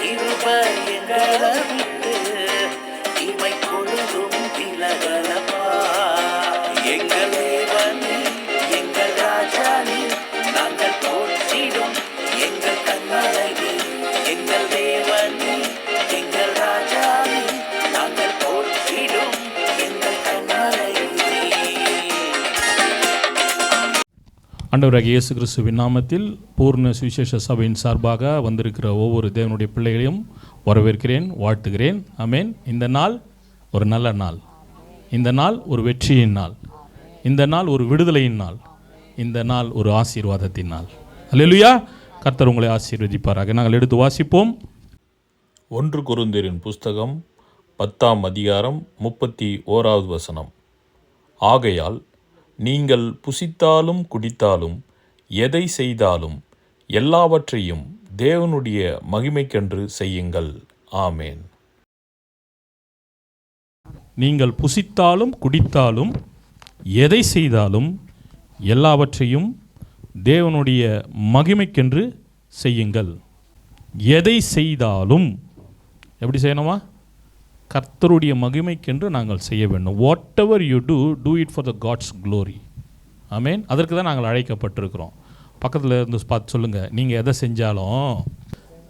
கிருப எங்களை ஆண்டவராக இயேசு கிறிஸ்துவின் நாமத்தில் பூர்ண சுவிசேஷ சபையின் சார்பாக வந்திருக்கிற ஒவ்வொரு தேவனுடைய பிள்ளைகளையும் வரவேற்கிறேன் வாழ்த்துகிறேன். அமேன் இந்த நாள் ஒரு நல்ல நாள். இந்த நாள் ஒரு வெற்றியின் நாள். இந்த நாள் ஒரு விடுதலையின் நாள். இந்த நாள் ஒரு ஆசீர்வாதத்தின் நாள். அல்லேலூயா. கர்த்தர் உங்களை ஆசீர்வதிப்பாராக. நாங்கள் எடுத்து வாசிப்போம். ஒன்று குருந்தரின் புஸ்தகம் பத்தாம் அதிகாரம் முப்பத்தி ஓராவது வசனம். ஆகையால் நீங்கள் புசித்தாலும் குடித்தாலும் எதை செய்தாலும் எல்லாவற்றையும் தேவனுடைய மகிமைக்கென்று செய்யுங்கள். ஆமேன். நீங்கள் புசித்தாலும் குடித்தாலும் எதை செய்தாலும் எல்லாவற்றையும் தேவனுடைய மகிமைக்கென்று செய்யுங்கள். எதை செய்தாலும் எப்படி செய்யணுமா? கர்த்தருடைய மகிமைக்கென்று நாங்கள் செய்ய வேண்டும். Whatever you do do it for the God's glory ஆமேன் அதற்கு தான் நாங்கள் அழைக்கப்பட்டிருக்கிறோம். பக்கத்தில் இருந்து பார்த்து சொல்லுங்கள் நீங்கள் எதை செஞ்சாலும்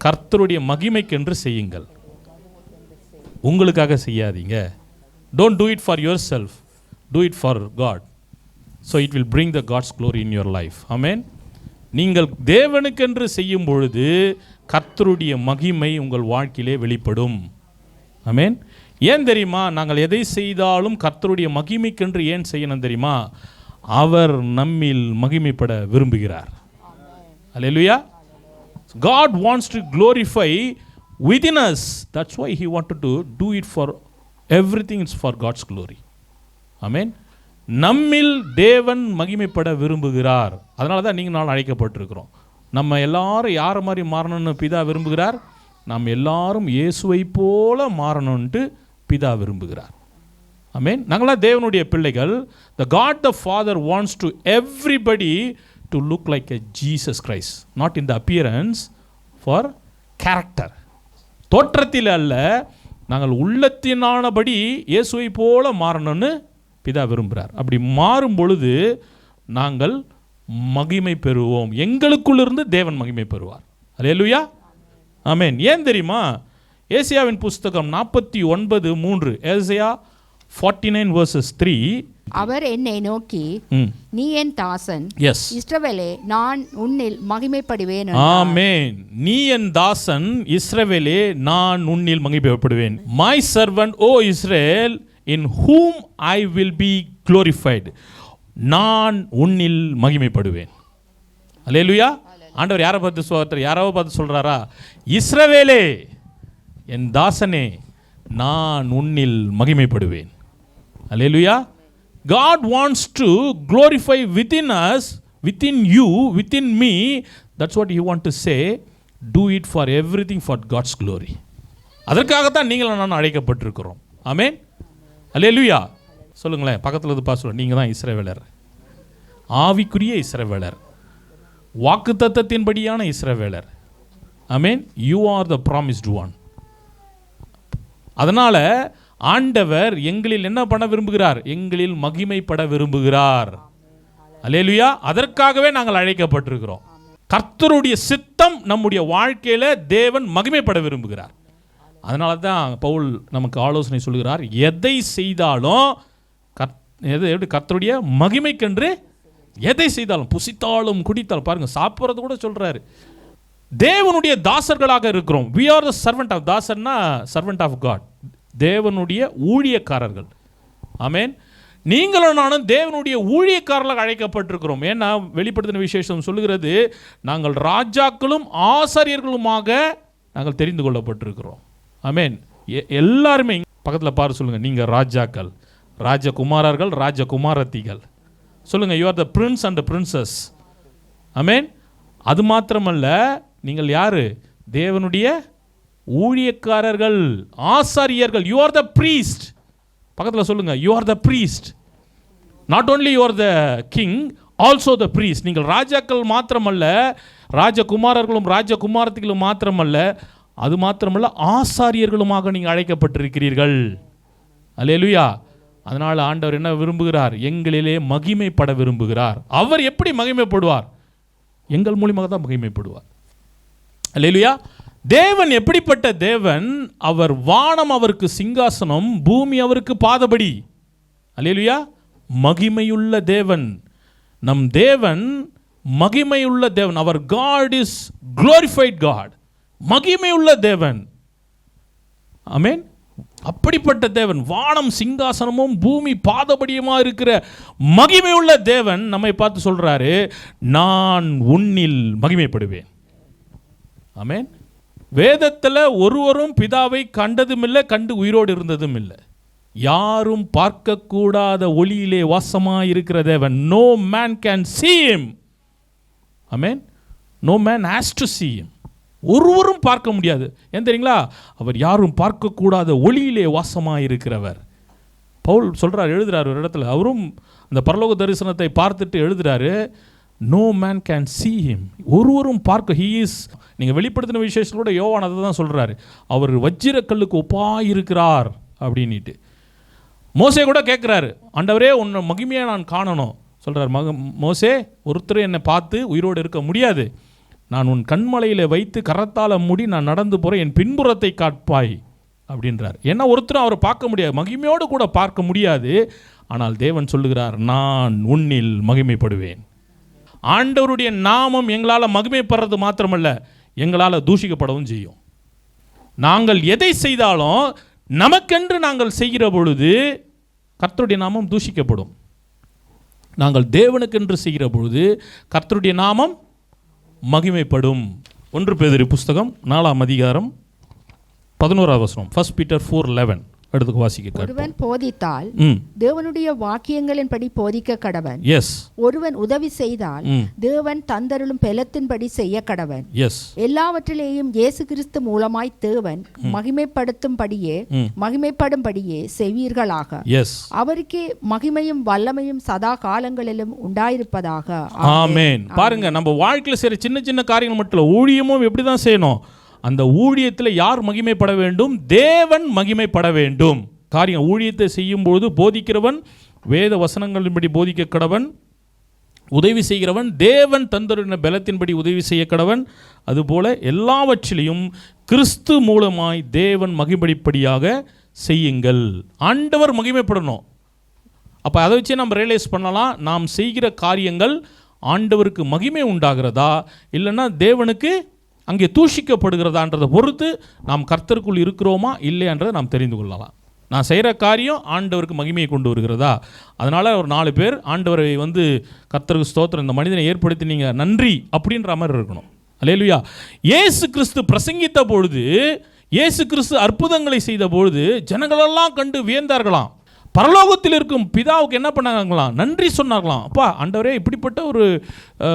கர்த்தருடைய மகிமைக்கென்று செய்யுங்கள். உங்களுக்காக செய்யாதீங்க. Don't do it for your self do it for God so it will bring the God's glory in your life ஆமேன் நீங்கள் தேவனுக்கென்று செய்யும் பொழுது கர்த்தருடைய மகிமை உங்கள் வாழ்க்கையிலே வெளிப்படும். ஆமேன் ஏன் தெரியுமா? நாங்கள் எதை செய்தாலும் கர்த்தருடைய மகிமைக்கென்று ஏன் செய்யணும் தெரியுமா? அவர் நம்மில் மகிமைப்பட விரும்புகிறார். அல்லா God wants to glorify to us that's us. He want to do it for everything everything, for God's glory I mean நம்மில் தேவன் மகிமைப்பட விரும்புகிறார். அதனால தான் நீங்கள் நாள் அழைக்கப்பட்டிருக்கிறோம். நம்ம எல்லாரும் யாரை மாதிரி மாறணும்னு பிதா விரும்புகிறார்? நாம் எல்லாரும் இயேசுவை போல மாறணும்ன்ட்டு பிதா விரும்புகிறார். மீன் நாங்களாம் தேவனுடைய பிள்ளைகள் the God the father wants to everybody to look like a Jesus Christ not in the appearance for character தோற்றத்தில் அல்ல நாங்கள் உள்ளத்தினானபடி இயேசுவை போல மாறணும்னு பிதா விரும்புகிறார். அப்படி மாறும் பொழுது நாங்கள் மகிமை பெறுவோம். எங்களுக்குள்ளிருந்து தேவன் மகிமை பெறுவார். அல்லேலூயா ஆமேன் ஏன் தெரியுமா? ஏசியாவின் புஸ்தகம் நாற்பத்தி ஒன்பது மூன்று Isaiah forty nine verses three அவர் என்னை நோக்கி நீ என் தாசன். எஸ் இஸ்ரவேலே நான் உன்னில் மகிமைப்படுவேன் ஆமென். நீ என் தாசன் இஸ்ரவேலே நான் உன்னில் மகிமைப்படுவேன். My servant O Israel in whom I will be glorified. நான் உன்னில் மகிமைப்படுவேன். அல்லேலூயா ஆண்டவர் யாரை பார்த்து சொல்றார் யாராவது பார்த்து சொல்றாரா? இஸ்ரவேலே. என் தாசனே நான் உன்னில் மகிமைப்படுவேன். Alleluia God wants to glorify within us within you within me that's what you want to say do it for everything for God's glory அதற்காகத்தான் நீங்கள் நான் அழைக்கப்பட்டிருக்கிறோம். அலே லுயா சொல்லுங்களேன் பக்கத்தில் இது பாஸ் நீங்கள் தான் இஸ்ரவேலர். ஆவிக்குரிய இஸ்ரவேலர். வாக்கு தத்தத்தின்படியான இஸ்ரவேலர். Mean you are the promised one அதனால் ஆண்டவர் எங்களில் என்ன பண்ண விரும்புகிறார்? எங்களில் மகிமைப்பட விரும்புகிறார். அலேலுயா அதற்காகவே நாங்கள் அழைக்கப்பட்டிருக்கிறோம். கர்த்தருடைய சித்தம் நம்முடைய வாழ்க்கையில் தேவன் மகிமைப்பட விரும்புகிறார். அதனால தான் பவுல் நமக்கு ஆலோசனை சொல்கிறார் எதை செய்தாலும் கத் எது எப்படி? கர்த்தருடைய மகிமைக்கென்று எதை செய்தாலும் புசித்தாலும் குடித்தாலும். பாருங்கள் சாப்பிட்றது கூட சொல்கிறாரு தேவனுடைய தாசர்களாக இருக்கிறோம். We are the servant of தாசர்னா servant of God தேவனுடைய ஊழியக்காரர்கள். ஆமேன் நீங்களும் நானும் தேவனுடைய ஊழியக்காரர்களாக அழைக்கப்பட்டிருக்கிறோம். ஏன்னா வெளிப்படுத்தின விசேஷம் சொல்லுகிறது நாங்கள் ராஜாக்களும் ஆசாரியர்களுமாக நாங்கள் தெரிந்து கொள்ளப்பட்டிருக்கிறோம். ஆமேன் எ- எல்லாருமே பக்கத்தில் பாரு சொல்லுங்கள் நீங்கள் ராஜாக்கள் ராஜகுமாரர்கள் ராஜகுமாரத்திகள். சொல்லுங்கள் you are the prince and princess அமேன் அது மாத்திரமல்ல நீங்கள் யாரு? தேவனுடைய ஊழியக்காரர்கள் ஆசாரியர்கள். யூ ஆர் த ப்ரீஸ்ட் பக்கத்தில் சொல்லுங்க. You are the priest not only you are the king also the priest நீங்கள் ராஜாக்கள் மாத்திரமல்ல ராஜகுமாரர்களும் ராஜகுமாரத்திகளும் மாத்திரமல்ல அது மாத்திரமல்ல ஆசாரியர்களுமாக நீங்கள் அழைக்கப்பட்டிருக்கிறீர்கள். அல்லேலுயா அதனால் ஆண்டவர் என்ன விரும்புகிறார்? எங்களிலே மகிமைப்பட விரும்புகிறார். அவர் எப்படி மகிமைப்படுவார்? எங்கள் மூலியமாக தான் மகிமைப்படுவார். இல்லையா தேவன் எப்படிப்பட்ட தேவன்? அவர் வானம் அவருக்கு சிங்காசனம் பூமி அவருக்கு பாதபடி. அல்லேலுயா மகிமையுள்ள தேவன். நம் தேவன் மகிமையுள்ள தேவன். அவர் காட் இஸ் குளோரிஃபைட் காட் மகிமையுள்ள தேவன். ஆமென் அப்படிப்பட்ட தேவன். வானம் சிங்காசனமும் பூமி பாதபடியுமா இருக்கிற மகிமையுள்ள தேவன் நம்மை பார்த்து சொல்றாரு நான் உன்னில் மகிமைப்படுவேன். ஆமென். வேதத்தில் ஒருவரும் பிதாவை கண்டதும் இல்லை கண்டு உயிரோடு இருந்ததும் இல்லை யாரும் பார்க்கக்கூடாத ஒளியிலே வாசமாக இருக்கிற தேவன் no man can seem amen no man has to seem ஒருவரும் பார்க்க முடியாது. ஏன் தெரியுங்களா? அவர் யாரும் பார்க்கக்கூடாத ஒளியிலே வாசமாக இருக்கிறவர் பவுல் சொல்கிறார் எழுதுகிறார் ஒரு இடத்துல. அவரும் அந்த பரலோக தரிசனத்தை பார்த்துட்டு எழுதுகிறாரு no man can see him ஒருவரும் பார்க்க ஹீ இஸ் நீங்கள் வெளிப்படுத்தின விசேஷத்தில் கூட யோவான் அதை தான் சொல்கிறாரு அவர் வஜ்ரக்கல்லுக்கு ஒப்பாக இருக்கிறார் அப்படின்ட்டு மோசே கூட கேட்குறாரு ஆண்டவரே உன்னை மகிமையாக நான் காணணும். சொல்கிறார் மக மோசே ஒருத்தர் என்னை பார்த்து உயிரோடு இருக்க முடியாது. நான் உன் கண்மலையில் வைத்து கரத்தால் மூடி நான் நடந்து போகிறேன் என் பின்புறத்தை காட்பாய் அப்படின்றார். ஏன்னா ஒருத்தரும் அவரை பார்க்க முடியாது. மகிமையோடு கூட பார்க்க முடியாது. ஆனால் தேவன் சொல்லுகிறார் நான் உன்னில் மகிமைப்படுவேன். ஆண்டவருடைய நாமம் எங்களால் மகிமைப்படுறது மாத்திரமல்ல எங்களால் தூஷிக்கப்படவும் செய்யும். நாங்கள் எதை செய்தாலும் நமக்கென்று நாங்கள் செய்கிற பொழுது கர்த்தருடைய நாமம் தூஷிக்கப்படும். நாங்கள் தேவனுக்கென்று செய்கிற பொழுது கர்த்தருடைய நாமம் மகிமைப்படும். ஒன்று பேதிரி புஸ்தகம் நாலாம் அதிகாரம் பதினோராவது வசனம் ஃபர்ஸ்ட் பீட்டர் ஃபோர் லெவன் எடுத்துக்கு வாசிக்க. ஒருவன் போதித்தால் தேவனுடைய வாக்கியங்களின்படி போதிக்க கடவன். எஸ் ஒருவன் உதவி செய்தால் தேவன் தந்தருளும் பெலத்தின்படி செய்ய கடவன். எஸ் எல்லாவற்றிலேயும் இயேசு கிறிஸ்து மூலமாய் தேவன் மகிமைப்படுத்தும்படியே. மகிமைப்படும்படியே செய்வீர்களாக. எஸ் அவருக்கே மகிமையும் வல்லமையும் சதா காலங்களிலும் உண்டாயிருப்பதாக. ஆமென். பாருங்க நம்ம வாழ்க்கையில் செய்கிற சின்ன சின்ன காரியங்கள் மட்டும் ஊழியமும் எப்படி தான் செய்யணும்? அந்த ஊழியத்தில் யார் மகிமைப்பட வேண்டும்? தேவன் மகிமைப்பட வேண்டும். காரியம் ஊழியத்தை செய்யும்பொழுது போதிக்கிறவன் வேத வசனங்களின்படி போதிக்க கடவன் உதவி செய்கிறவன் தேவன் தந்தருன பலத்தின்படி உதவி செய்ய கடவன் அதுபோல எல்லாவற்றிலையும் கிறிஸ்து மூலமாய் தேவன் மகிமைப்படியாக செய்யுங்கள். ஆண்டவர் மகிமைப்படணும். அப்போ அதை வச்சு நம்ம ரியலைஸ் பண்ணலாம். நாம் செய்கிற காரியங்கள் ஆண்டவருக்கு மகிமை உண்டாகிறதா? இல்லைன்னா தேவனுக்கு அங்கே தூஷிக்கப்படுகிறதான்றதை பொறுத்து நாம் கர்த்தருக்குள் இருக்கிறோமா இல்லையான்றதை நாம் தெரிந்து கொள்ளலாம். நான் செய்கிற காரியம் ஆண்டவருக்கு மகிமையை கொண்டு வருகிறதா? அதனால் ஒரு நாலு பேர் ஆண்டவரை வந்து கர்த்தருக்கு ஸ்தோத்திரம் இந்த மனிதனை ஏற்படுத்தினீங்க நன்றி அப்படின்ற மாதிரி இருக்கணும். அல்லேலுயா. இயேசு கிறிஸ்து பிரசங்கித்த பொழுது இயேசு கிறிஸ்து அற்புதங்களை செய்த பொழுது ஜனங்களெல்லாம் கண்டு வியந்தார்களாம். பரலோகத்தில் இருக்கும் பிதாவுக்கு என்ன பண்ணாங்களாம்? நன்றி சொன்னார்களாம் அப்பா ஆண்டவரே இப்படிப்பட்ட ஒரு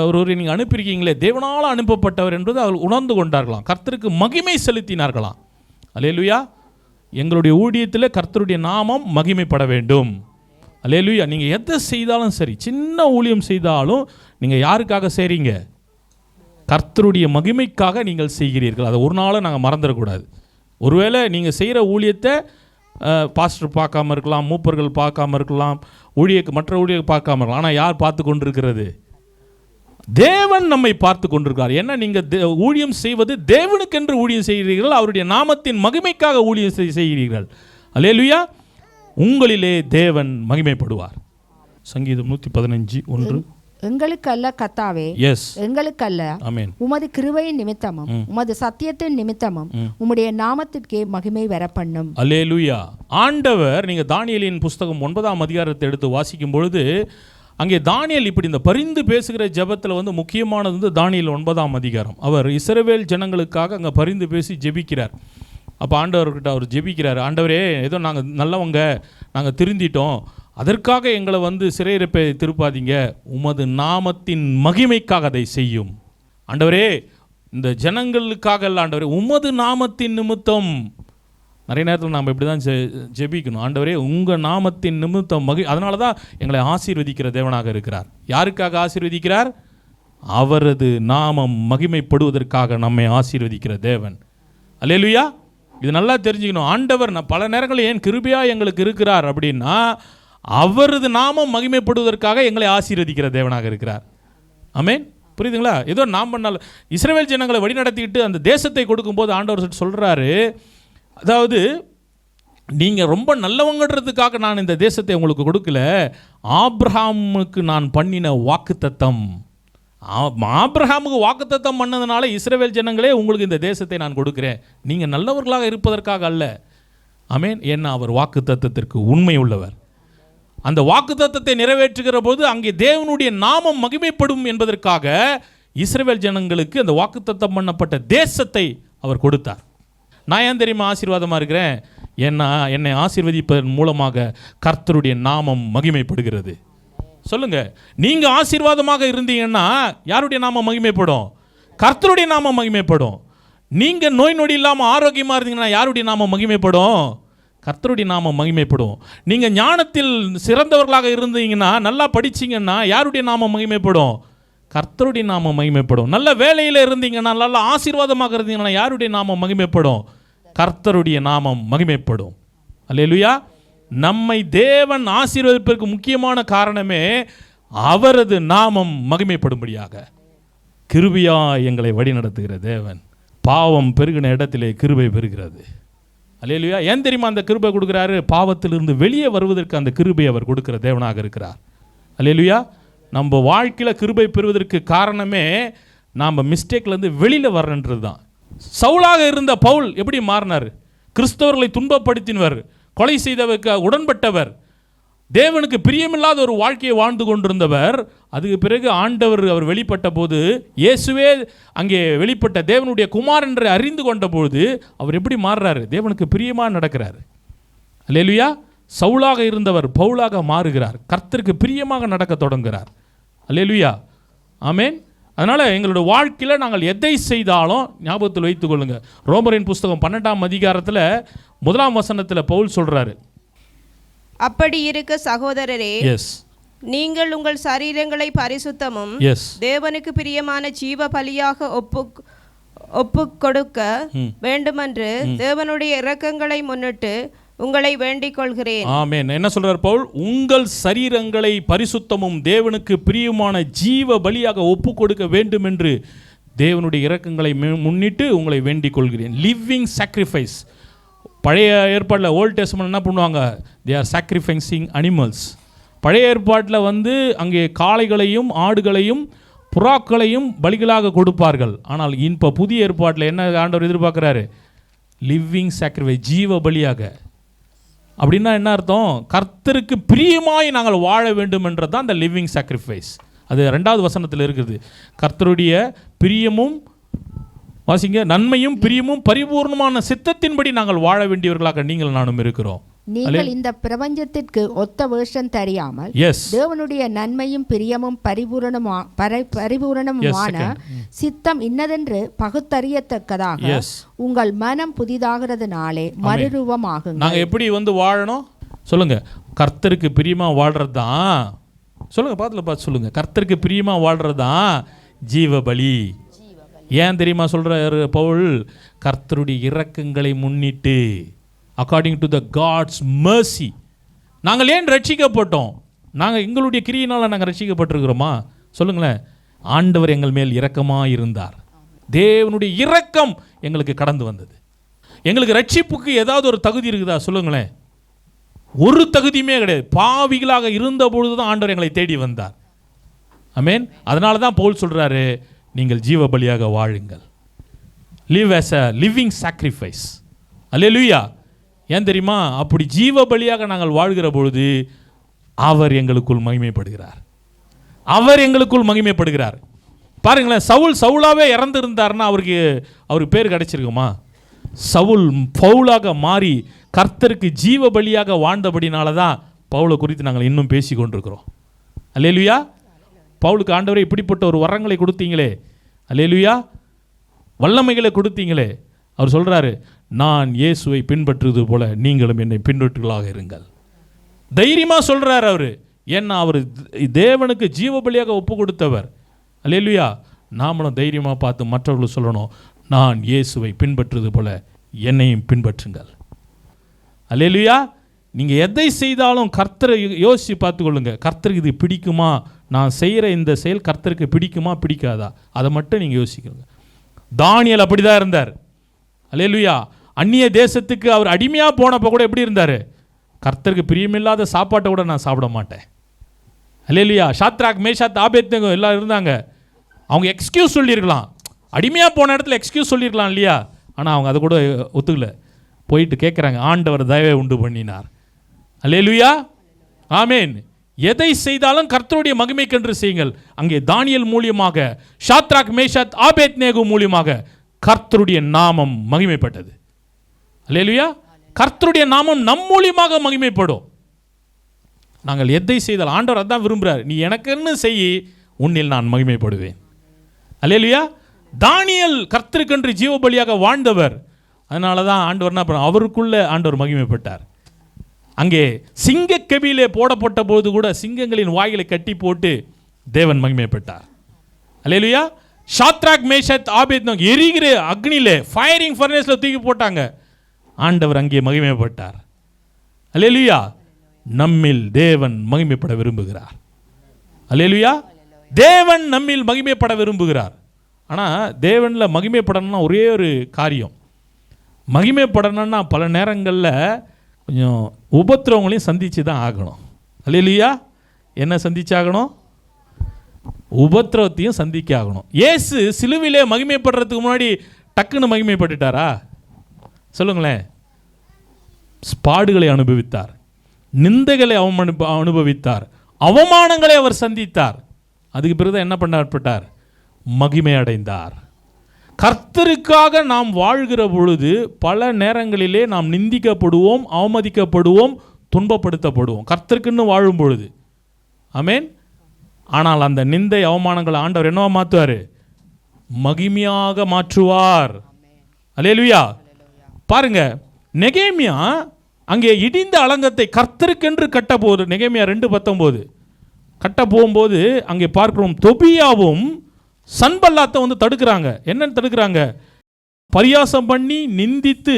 ஒருவரை நீங்கள் அனுப்பியிருக்கீங்களே. தேவனால் அனுப்பப்பட்டவர் என்பது அவர்கள் உணர்ந்து கொண்டார்களாம். கர்த்தருக்கு மகிமை செலுத்தினார்களாம். அலேலுயா எங்களுடைய ஊழியத்தில் கர்த்தருடைய நாமம் மகிமைப்பட வேண்டும். அலேலுயா நீங்கள் எதை செய்தாலும் சரி சின்ன ஊழியம் செய்தாலும் நீங்கள் யாருக்காக செய்கிறீங்க கர்த்தருடைய மகிமைக்காக நீங்கள் செய்கிறீர்கள். அதை ஒரு நாளும் நாங்கள் மறந்துடக்கூடாது. ஒருவேளை நீங்கள் செய்கிற ஊழியத்தை பாஸ்டர் பார்க்காம இருக்கலாம் மூப்பர்கள் பார்க்காம இருக்கலாம் ஊழியக்கு மற்ற ஊழியர் பார்க்காம இருக்கலாம். ஆனால் யார் பார்த்து கொண்டிருக்கிறது? தேவன் நம்மை பார்த்து கொண்டிருக்கார். ஏன்னா நீங்கள் தே- ஊழியம் செய்வது தேவனுக்கென்று ஊழியம் செய்கிறீர்கள். அவருடைய நாமத்தின் மகிமைக்காக ஊழியம் செய்- செய்கிறீர்கள். அலேலுயா உங்களிலே தேவன் மகிமைப்படுவார். சங்கீதம் நூற்றி பதினஞ்சு ஒன்று. எங்களுக்கல்ல கத்தாவே எஸ் எங்களுக்கல்ல ஆமென் உமது கிருபையின் நிமித்தமும் உமது சத்தியத்தின் நிமித்தமும் உம்முடைய நாமத்திற்கே மகிமை வரப்பண்ணும். அல்லேலூயா ஆண்டவர் நீங்கள் தானியலின் புஸ்தகம் ஒன்பதாம் அதிகாரத்தை எடுத்து வாசிக்கும் பொழுது அங்கே தானியல் இப்படி இந்த பரிந்து பேசுகிற ஜெபத்தில் வந்து முக்கியமானது வந்து தானியல் ஒன்பதாம் அதிகாரம். அவர் இஸ்ரவேல் ஜனங்களுக்காக அங்கே பரிந்து பேசி ஜெபிக்கிறார். அப்போ ஆண்டவர்கிட்ட அவர் ஜெபிக்கிறார். ஆண்டவரே ஏதோ நாங்கள் நல்லவங்க நாங்கள் திருந்திட்டோம். அதற்காக எங்களை வந்து சிறையிருப்பை திருப்பாதீங்க. உமது நாமத்தின் மகிமைக்காக அதை செய்யும். ஆண்டவரே இந்த ஜனங்களுக்காக இல்லை ஆண்டவரே உமது நாமத்தின் நிமித்தம். நிறைய நேரத்தில் நாம் இப்படி தான் ஜெபிக்கணும். ஆண்டவரே உங்கள் நாமத்தின் நிமித்தம் மகி அதனால தான் எங்களை ஆசீர்வதிக்கிற தேவனாக இருக்கிறார். யாருக்காக ஆசீர்வதிக்கிறார்? அவரது நாமம் மகிமைப்படுவதற்காக நம்மை ஆசீர்வதிக்கிற தேவன். அல்லேலுயா! இது நல்லா தெரிஞ்சுக்கணும். ஆண்டவர் நான் பல நேரங்களில் ஏன் கிருபியாக எங்களுக்கு இருக்கிறார் அப்படின்னா அவரது நாமம் மகிமைப்படுவதற்காக எங்களை ஆசீர்வதிக்கிற தேவனாக இருக்கிறார். அமேன் புரியுதுங்களா? ஏதோ நாம் பண்ணால் இஸ்ரேல் ஜனங்களை வழிநடத்திக்கிட்டு அந்த தேசத்தை கொடுக்கும்போது ஆண்டவர் சொல்கிறாரு அதாவது நீங்கள் ரொம்ப நல்லவங்கன்றதுக்காக நான் இந்த தேசத்தை உங்களுக்கு கொடுக்கல ஆப்ரஹாமுக்கு நான் பண்ணின வாக்குத்தத்தம். ஆப்ரஹாமுக்கு வாக்குத்தத்தம் பண்ணதுனால இஸ்ரேல் ஜனங்களே உங்களுக்கு இந்த தேசத்தை நான் கொடுக்குறேன். நீங்கள் நல்லவர்களாக இருப்பதற்காக அல்ல. அமேன் ஏன்னா அவர் வாக்குத்தத்தத்திற்கு உண்மை உள்ளவர். அந்த வாக்குத்தத்தத்தை நிறைவேற்றுகிற போது அங்கே தேவனுடைய நாமம் மகிமைப்படும் என்பதற்காக இஸ்ரேல் ஜனங்களுக்கு அந்த வாக்குத்தத்தம் பண்ணப்பட்ட தேசத்தை அவர் கொடுத்தார். நான் ஏன் தெரியுமா ஆசீர்வாதமாக இருக்கிறேன்? ஏன்னா என்னை ஆசீர்வதிப்பதன் மூலமாக கர்த்தருடைய நாமம் மகிமைப்படுகிறது. சொல்லுங்கள் நீங்கள் ஆசீர்வாதமாக இருந்தீங்கன்னா யாருடைய நாமம் மகிமைப்படும்? கர்த்தருடைய நாமம் மகிமைப்படும். நீங்கள் நோய் நொடி இல்லாமல் ஆரோக்கியமாக இருந்தீங்கன்னா யாருடைய நாமம் மகிமைப்படும்? கர்த்தருடைய நாமம் மகிமைப்படும் நீங்கள் ஞானத்தில் சிறந்தவர்களாக இருந்தீங்கன்னா நல்லா படிச்சிங்கன்னா யாருடைய நாமம் மகிமைப்படும்? கர்த்தருடைய நாமம் மகிமைப்படும். நல்ல வேலையில் இருந்தீங்கன்னா நல்ல ஆசீர்வாதமாக இருந்தீங்கன்னா யாருடைய நாமம் மகிமைப்படும்? கர்த்தருடைய நாமம் மகிமைப்படும். அல்லேலுயா. நம்மை தேவன் ஆசீர்வதிப்பதற்கு முக்கியமான காரணமே அவரது நாமம் மகிமைப்படும்படியாக. கிருபியா எங்களை வழிநடத்துகிற தேவன். பாவம் பெருகின இடத்திலே கிருபை பெறுகிறது. அல்லேலுயா. ஏன் தெரியுமா அந்த கிருபை கொடுக்குறாரு? பாவத்திலிருந்து வெளியே வருவதற்கு அந்த கிருபை அவர் கொடுக்குற தேவனாக இருக்கிறார். அல்லேலுயா. நம்ம வாழ்க்கையில் கிருபை பெறுவதற்கு காரணமே நாம் மிஸ்டேக்லேருந்து வெளியில் வரன்றது தான் சவுலாக இருந்த பவுல் எப்படி மாறினார்? கிறிஸ்தவர்களை துன்பப்படுத்தினவர் கொலை செய்தவருக்கு உடன்பட்டவர் தேவனுக்கு பிரியமில்லாத ஒரு வாழ்க்கையை வாழ்ந்து கொண்டிருந்தவர் அதுக்கு பிறகு ஆண்டவர் அவர் வெளிப்பட்ட போது இயேசுவே அங்கே வெளிப்பட்ட தேவனுடைய குமார் என்று அறிந்து கொண்ட பொழுது அவர் எப்படி மாறுறாரு? தேவனுக்கு பிரியமாக நடக்கிறார். அல்லேலுயா. சவுலாக இருந்தவர் பவுலாக மாறுகிறார். கர்த்தருக்கு பிரியமாக நடக்க தொடங்குகிறார். அல்லேலுயா. ஆமேன். அதனால் எங்களோட வாழ்க்கையில் நாங்கள் எதை செய்தாலும் ஞாபகத்தில் வைத்துக்கொள்ளுங்க ரோமரின் புஸ்தகம் பன்னெண்டாம் அதிகாரத்தில் முதலாம் வசனத்தில் பவுல் சொல்கிறாரு அப்படி இருக்க சகோதரரே நீங்கள் உங்கள் சரீரங்களை பரிசுத்தமும் தேவனுக்கு பிரியமான ஜீவ பலியாக ஒப்பு ஒப்பு கொடுக்க வேண்டுமென்று தேவனுடைய இரக்கங்களை முன்னிட்டு உங்களை வேண்டிக் கொள்கிறேன் ஆமென். என்ன சொல்றார் பவுல்? உங்கள் சரீரங்களை பரிசுத்தமும் தேவனுக்கு பிரியமான ஜீவ பலியாக ஒப்பு கொடுக்க வேண்டும் என்று தேவனுடைய இரக்கங்களை முன்னிட்டு உங்களை வேண்டிக் கொள்கிறேன் லிவிங் sacrifice. பழைய ஏற்பாட்டில் ஓல்ட் டெஸ்ட்மெண்ட் என்ன பண்ணுவாங்க? தே ஆர் சாக்ரிஃபைசிங் அனிமல்ஸ் பழைய ஏற்பாட்டில் வந்து அங்கே காளைகளையும் ஆடுகளையும் புறாக்களையும் பலிகளாக கொடுப்பார்கள். ஆனால் இப்போ புதிய ஏற்பாட்டில் என்ன ஆண்டவர் எதிர்பார்க்குறாரு? லிவிங் சாக்ரிஃபைஸ் ஜீவ பலியாக. அப்படின்னா என்ன அர்த்தம்? கர்த்தருக்கு பிரியமாய் நாங்கள் வாழ வேண்டும் என்றது தான் அந்த லிவிங் சாக்ரிஃபைஸ் அது ரெண்டாவது வசனத்தில் இருக்குது. கர்த்தருடைய பிரியமும் வாசிங்க நன்மையும் பிரியமும் பரிபூர்ணமான சித்தத்தின்படி நாங்கள் வாழ வேண்டியவர்களாக நீங்கள் நானும் இருக்கிறோம். நீங்கள் இந்த பிரபஞ்சத்திற்கு ஒத்த வேஷம் தெரியாமல் தேவனுடைய நன்மையும் பிரியமும் பரிபூரணமா பரி- பரிபூரணமுமான சித்தம் இன்னதென்று பகுத்தறியத்தக்கதாக. உங்கள் மனம் புதிதாகிறதுனாலே மறுரூபமாகுங்க நாங்கள் எப்படி வந்து வாழணும்? சொல்லுங்க. கர்த்தருக்கு பிரியமாக வாழ்கிறது தான் சொல்லுங்க பாத்துல பார்த்து சொல்லுங்க. கர்த்தருக்கு பிரியமாக வாழ்கிறது தான் ஜீவ பலி. ஏன் தெரியுமா சொல்றாரு பவுல் கர்த்தருடைய இறக்கங்களை முன்னிட்டு according to the God's mercy நாங்கள் ஏன் ரட்சிக்கப்பட்டோம்? நாங்கள் எங்களுடைய கிரியினால் நாங்கள் ரட்சிக்கப்பட்டிருக்கிறோமா? சொல்லுங்களேன். ஆண்டவர் எங்கள் மேல் இரக்கமாக இருந்தார் தேவனுடைய இரக்கம் எங்களுக்கு கடந்து வந்தது. எங்களுக்கு ரட்சிப்புக்கு ஏதாவது ஒரு தகுதி இருக்குதா? சொல்லுங்களேன். ஒரு தகுதியுமே கிடையாது. பாவிகளாக இருந்த பொழுது தான் ஆண்டவர் எங்களை தேடி வந்தார். ஐ மீன் அதனால தான் போல் சொல்கிறாரு நீங்கள் ஜீவ பலியாக வாழுங்கள். Live as a living sacrifice sacrifice. அல்லேலூயா ஏன் தெரியுமா? அப்படி ஜீவ பலியாக நாங்கள் வாழ்கிற பொழுது அவர் எங்களுக்குள் மகிமைப்படுகிறார். அவர் எங்களுக்குள் மகிமைப்படுகிறார். பாருங்களேன் சவுல் சவுலாகவே இறந்துருந்தார்னா அவருக்கு அவருக்கு பேர் கிடைச்சிருக்குமா? சவுல் பவுலாக மாறி கர்த்தருக்கு ஜீவ பலியாக வாழ்ந்தபடினால தான் பவுலை குறித்து நாங்கள் இன்னும் பேசி கொண்டிருக்கிறோம் அல்லேலுயா பவுலுக்கு ஆண்டவரே இப்படிப்பட்ட ஒரு வரங்களை கொடுத்தீங்களே. அலேலுயா வல்லமைகளை கொடுத்தீங்களே. அவர் சொல்கிறாரு நான் இயேசுவை பின்பற்றுவது போல நீங்களும் என்னை பின்பற்றுகளாக இருங்கள். தைரியமாக சொல்கிறார் அவர். ஏன்னா அவர் தேவனுக்கு ஜீவபலியாக ஒப்பு கொடுத்தவர் அல்லேலுயா. நாமளும் தைரியமாக பார்த்து மற்றவர்கள் சொல்லணும். நான் இயேசுவை பின்பற்றுவது போல என்னையும் பின்பற்றுங்கள். அல்லேலுயா. நீங்கள் எதை செய்தாலும் கர்த்தரை யோசித்து பார்த்துக்கொள்ளுங்க. கர்த்தருக்கு இது பிடிக்குமா? நான் செய்கிற இந்த செயல் கர்த்தருக்கு பிடிக்குமா? பிடிக்காதா? அதை மட்டும் நீங்கள் யோசிக்கணுங்க தானியல் அப்படி தான் இருந்தார். அலேலுயா அந்நிய தேசத்துக்கு அவர் அடிமையாக போனப்போ கூட எப்படி இருந்தார்? கர்த்தருக்கு பிரியமில்லாத சாப்பாட்டை கூட நான் சாப்பிட மாட்டேன். அலேலுயா ஷாத்ராக் மேஷாத் ஆபேத்னகோ எல்லாம் இருந்தாங்க. அவங்க எக்ஸ்கியூஸ் சொல்லியிருக்கலாம். அடிமையாக போன இடத்துல எக்ஸ்கியூஸ் சொல்லியிருக்கலாம் இல்லையா? ஆனால் அவங்க அதை கூட ஒத்துக்கல. போயிட்டு கேட்குறாங்க ஆண்டவர் தயவை உண்டு பண்ணினார். அலேலுயா ஆமேன். எதை செய்தாலும் கர்த்தருடைய மகிமைக்கென்று செய்யுங்கள். அங்கே தானியல் மூலியமாக ஷாத்ராக் மேஷாத் ஆபேத் நேகு மூலியமாக கர்த்தருடைய நாமம் மகிமைப்பட்டது. அல்லேலுயா கர்த்தருடைய நாமம் நம் மூலியமாக மகிமைப்படும். நாங்கள் எதை செய்தால் ஆண்டவர் அதான் விரும்புகிறார் நீ எனக்குன்னு செய் உன்னில் நான் மகிமைப்படுவேன். அல்லேலுயா தானியல் கர்த்தருக்கென்று ஜீவபலியாக வாழ்ந்தவர். அதனால தான் ஆண்டவர் என்ன பண்ண அவருக்குள்ளே ஆண்டவர் மகிமைப்பட்டார். அங்கே சிங்கக்கவியிலே போடப்பட்ட போது கூட சிங்கங்களின் வாய்களை கட்டி போட்டு தேவன் மகிமைப்பட்டார் அல்லையா ஷாத்ராக் மேஷத் ஆபேத் எரிகிற அக்னியில் ஃபயரிங் ஃபர்னேஸில் தூக்கி போட்டாங்க. ஆண்டவர் அங்கே மகிமைப்பட்டார் அல்லேலுயா. நம்மில் தேவன் மகிமைப்பட விரும்புகிறார். அல்லேலுயா. தேவன் நம்மில் மகிமைப்பட விரும்புகிறார். ஆனால் தேவனில் மகிமைப்படணும்னா ஒரே ஒரு காரியம். மகிமைப்படணும்னா பல நேரங்களில் கொஞ்சம் உபத்திரவங்களையும் சந்தித்து தான் ஆகணும். அல்லேலுயா. என்ன சந்திச்சாகணும்? உபத்திரவத்தையும் சந்திக்க ஆகணும். ஏசு சிலுவிலே மகிமைப்படுறதுக்கு முன்னாடி டக்குன்னு மகிமைப்பட்டுட்டாரா? சொல்லுங்களேன். பாடுகளை அனுபவித்தார். நிந்தைகளை அவமனு அனுபவித்தார். அவமானங்களை அவர் சந்தித்தார். அதுக்கு பிறகு என்ன பண்ணப்பட்டார் மகிமை அடைந்தார் கர்த்தருக்காக நாம் வாழ்கிற பொழுது பல நேரங்களிலே நாம் நிந்திக்கப்படுவோம் அவமதிக்கப்படுவோம் துன்பப்படுத்தப்படுவோம். கர்த்தருக்குன்னு வாழும் பொழுது. அமேன் ஆனால் அந்த நிந்தை அவமானங்களை ஆண்டவர் என்னவா மாற்றுவார் மகிமையாக மாற்றுவார். அல்லேலுயா. பாருங்க நெகேமியா அங்கே இடிந்த அலங்கத்தை கர்த்தருக்கென்று கட்ட போகுது நெகேமியா ரெண்டு பத்தொம்போது. கட்ட போகும்போது அங்கே பார்க்கிறோம் தொபியாவும் சன்பல்லாத்தை வந்து தடுக்கிறாங்க. என்னன்னு தடுக்கிறாங்க? பரியாசம் பண்ணி நிந்தித்து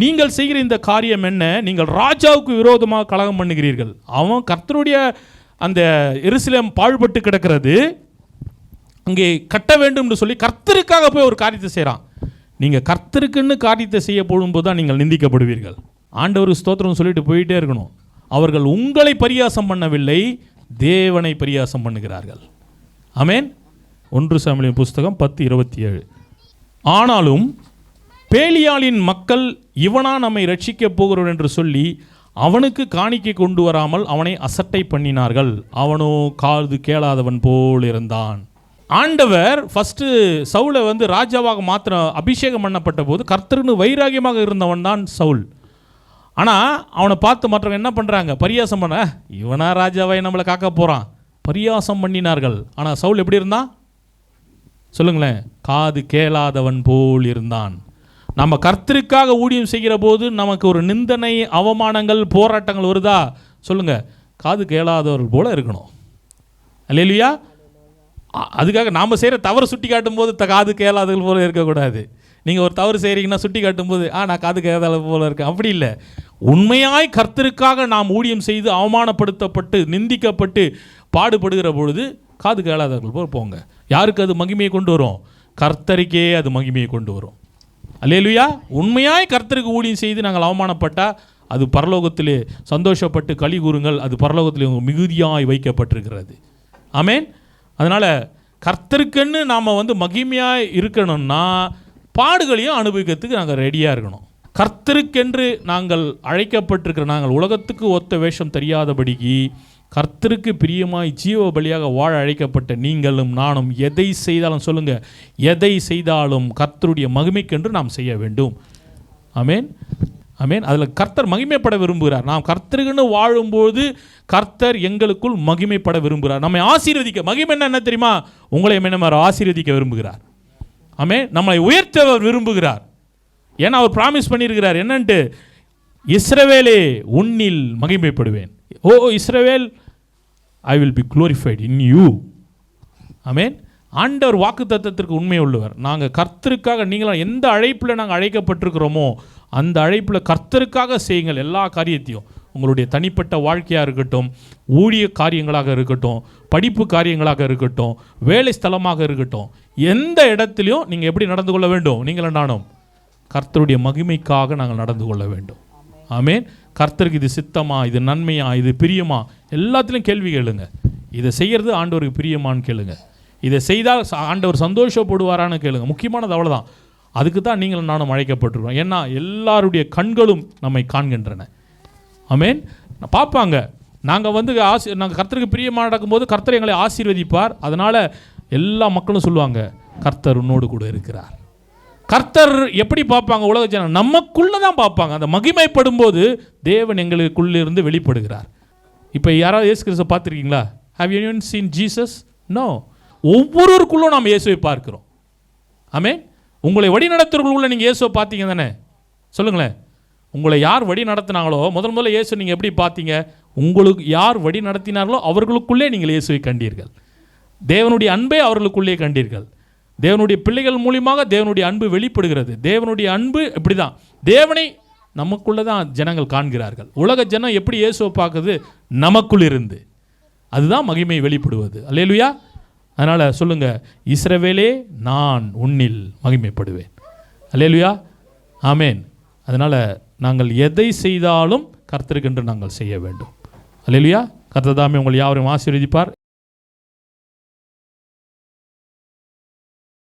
நீங்கள் செய்கிற இந்த காரியம் என்ன? நீங்கள் ராஜாவுக்கு விரோதமாக கலகம் பண்ணுகிறீர்கள். அவன் கர்த்தருடைய அந்த எருசலேம் பாழ்பட்டு கிடக்கிறது. அங்கே கட்ட வேண்டும் என்று சொல்லி கர்த்தருக்காக போய் ஒரு காரியத்தை செய்கிறான் நீங்கள் கர்த்தருக்குன்னு காரியத்தை செய்ய போடும்போது தான் நீங்கள் நிந்திக்கப்படுவீர்கள். ஆண்டவர் ஸ்தோத்திரம் சொல்லிட்டு போயிட்டே இருக்கணும். அவர்கள் உங்களை பரியாசம் பண்ணவில்லை தேவனை பரியாசம் பண்ணுகிறார்கள். அமேன் ஒன்று சாமியின் புஸ்தகம் பத்து இருபத்தி ஏழு ஆனாலும் பேலியாளின் மக்கள் இவனா நம்மை ரட்சிக்கப் போகிறோம் என்று சொல்லி அவனுக்கு காணிக்கை கொண்டு வராமல் அவனை அசட்டை பண்ணினார்கள். அவனோ காது கேளாதவன் போல் இருந்தான். ஆண்டவர் ஃபஸ்ட்டு சவுலை வந்து ராஜாவாக மாத்திர அபிஷேகம் பண்ணப்பட்ட போது கர்த்தர்னு வைராகியமாக இருந்தவன் தான் சவுல். ஆனால் அவனை பார்த்து மற்றவங்க என்ன பண்ணுறாங்க பரியாசம் பண்ண இவனா ராஜாவை நம்மளை காக்க போகிறான் பரியாசம் பண்ணினார்கள். ஆனால் சவுல் எப்படி இருந்தான்? சொல்லுங்களேன் காது கேளாதவன் போல் இருந்தான். நம்ம கர்த்தருக்காக ஊழியம் செய்கிற போது நமக்கு ஒரு நிந்தனை அவமானங்கள் போராட்டங்கள் வருதா? சொல்லுங்கள் காது கேளாதவர்கள் போல இருக்கணும். இல்லையா அதுக்காக நாம் செய்கிற தவறு சுட்டி காட்டும் போது த காது கேளாதவர்கள் போல இருக்கக்கூடாது. நீங்கள் ஒரு தவறு செய்கிறீங்கன்னா சுட்டி காட்டும்போது ஆ நான் காது கேளாத போல இருக்கேன். அப்படி இல்லை. உண்மையாய் கர்த்தருக்காக நாம் ஊழியம் செய்து அவமானப்படுத்தப்பட்டு நிந்திக்கப்பட்டு பாடுபடுகிற பொழுது காது கேளாதவர்கள் போல் போங்க. யாருக்கு அது மகிமையை கொண்டு வரும்? கர்த்தருக்கே அது மகிமையை கொண்டு வரும். அல்லேலுயா. உண்மையாய் கர்த்தருக்கு ஊழியம் செய்து நாங்கள் அவமானப்பட்டால் அது பரலோகத்திலே சந்தோஷப்பட்டு களி கூறுங்கள் அது பரலோகத்திலே மிகுதியாய் வைக்கப்பட்டிருக்கிறது. ஆமேன். அதனால் கர்த்தருக்குன்னு நாம் வந்து மகிமையாக இருக்கணும்னா பாடுகளையும் அனுபவிக்கிறதுக்கு நாங்கள் ரெடியாக இருக்கணும். கர்த்தருக்கென்று நாங்கள் அழைக்கப்பட்டிருக்கிற நாங்கள் உலகத்துக்கு ஒத்த வேஷம் தெரியாதபடிக்கு கர்த்தருக்கு பிரியமாய் ஜீவ பலியாக வாழ அழைக்கப்பட்ட நீங்களும் நானும் எதை செய்தாலும் சொல்லுங்க. எதை செய்தாலும் கர்த்தருடைய மகிமைக்கென்று நாம் செய்ய வேண்டும். அமேன் அமேன் அதில் கர்த்தர் மகிமைப்பட விரும்புகிறார். நாம் கர்த்தருக்குன்னு வாழும்போது கர்த்தர் எங்களுக்குள் மகிமைப்பட விரும்புகிறார். நம்மை ஆசீர்வதிக்க மகிமை என்ன என்ன தெரியுமா? உங்களை என்ன ஆசீர்வதிக்க விரும்புகிறார். ஆமே நம்மளை உயர்த்தவர் விரும்புகிறார். ஏன்னா அவர் ப்ராமிஸ் பண்ணியிருக்கிறார். என்னன்ட்டு? இஸ்ரவேலே உன்னில் மகிமைப்படுவேன். O Israel I will be glorified in you அமேன் ஆண்டவர் வாக்கு தத்துவத்திற்கு உண்மை உள்ளவர் நாங்கள் கர்த்தருக்காக நீங்களாம் எந்த அழைப்பில் நாங்கள் அழைக்கப்பட்டிருக்கிறோமோ அந்த அழைப்பில் கர்த்தருக்காக செய்யுங்கள் எல்லா காரியத்தையும். உங்களுடைய தனிப்பட்ட வாழ்க்கையாக இருக்கட்டும் ஊழிய காரியங்களாக இருக்கட்டும் படிப்பு காரியங்களாக இருக்கட்டும் வேலை ஸ்தலமாக இருக்கட்டும் எந்த இடத்துலையும் நீங்கள் எப்படி நடந்து கொள்ள வேண்டும்? நீங்களும் நானும். கர்த்தருடைய மகிமைக்காக நாங்கள் நடந்து கொள்ள வேண்டும். ஆமேன் கர்த்தருக்கு இது சித்தமா இது நன்மையா இது பிரியமா? எல்லாத்துலேயும் கேள்வி கேளுங்க. இதை செய்கிறது ஆண்டவருக்கு பிரியமான்னு கேளுங்க. இதை செய்தால் ஆண்டவர் சந்தோஷப்படுவாரான்னு கேளுங்க. முக்கியமானது அவ்வளோதான் அதுக்கு தான் நீங்களும் நானும் அழைக்கப்பட்டிருக்கோம் ஏன்னா எல்லாருடைய கண்களும் நம்மை காண்கின்றன. ஆமென்? பார்ப்பாங்க. நாங்கள் வந்து ஆசி நாங்கள் கர்த்தருக்கு பிரியமாக நடக்கும்போது கர்த்தர் எங்களை ஆசீர்வதிப்பார். அதனால் எல்லா மக்களும் சொல்லுவாங்க கர்த்தர் உன்னோடு கூட இருக்கிறார். கர்த்தர் எப்படி பார்ப்பாங்க உலக ஜனம்? நமக்குள்ளே தான் பார்ப்பாங்க. அந்த மகிமைப்படும் போது தேவன் எங்களுக்குள்ளே இருந்து வெளிப்படுகிறார். இப்போ யாராவது இயேசு கிறிஸ்துவை பார்த்துருக்கீங்களா? How you seen Jesus no ஒவ்வொருவருக்குள்ளும் நாம் இயேசுவை பார்க்கிறோம். ஆமே உங்களை வழி நடத்துறவங்களுக்குள்ள நீங்கள் இயேசுவை பார்த்தீங்க தானே? சொல்லுங்களேன். உங்களை யார் வழி நடத்தினாங்களோ முதல் முதல்ல இயேசு நீங்கள் எப்படி பார்த்தீங்க? உங்களுக்கு யார் வழி நடத்தினார்களோ அவர்களுக்குள்ளே நீங்கள் இயேசுவை கண்டீர்கள். தேவனுடைய அன்பை அவர்களுக்குள்ளே கண்டீர்கள். தேவனுடைய பிள்ளைகள் மூலியமாக தேவனுடைய அன்பு வெளிப்படுகிறது. தேவனுடைய அன்பு இப்படி தான் தேவனை நமக்குள்ளே தான் ஜனங்கள் காண்கிறார்கள். உலக ஜனம் எப்படி இயேசுவை பார்க்குது? நமக்குள் இருந்து அதுதான் மகிமை வெளிப்படுவது. அல்லேலுயா. அதனால் சொல்லுங்கள் இஸ்ரவேலே நான் உன்னில் மகிமைப்படுவேன். அல்லேலுயா. ஆமேன். அதனால் நாங்கள் எதை செய்தாலும் கர்த்தருக்கென்று நாங்கள் செய்ய வேண்டும். அல்லேலுயா. கர்த்ததாமே உங்கள் யாவரையும் ஆசீர்வதிப்பார்.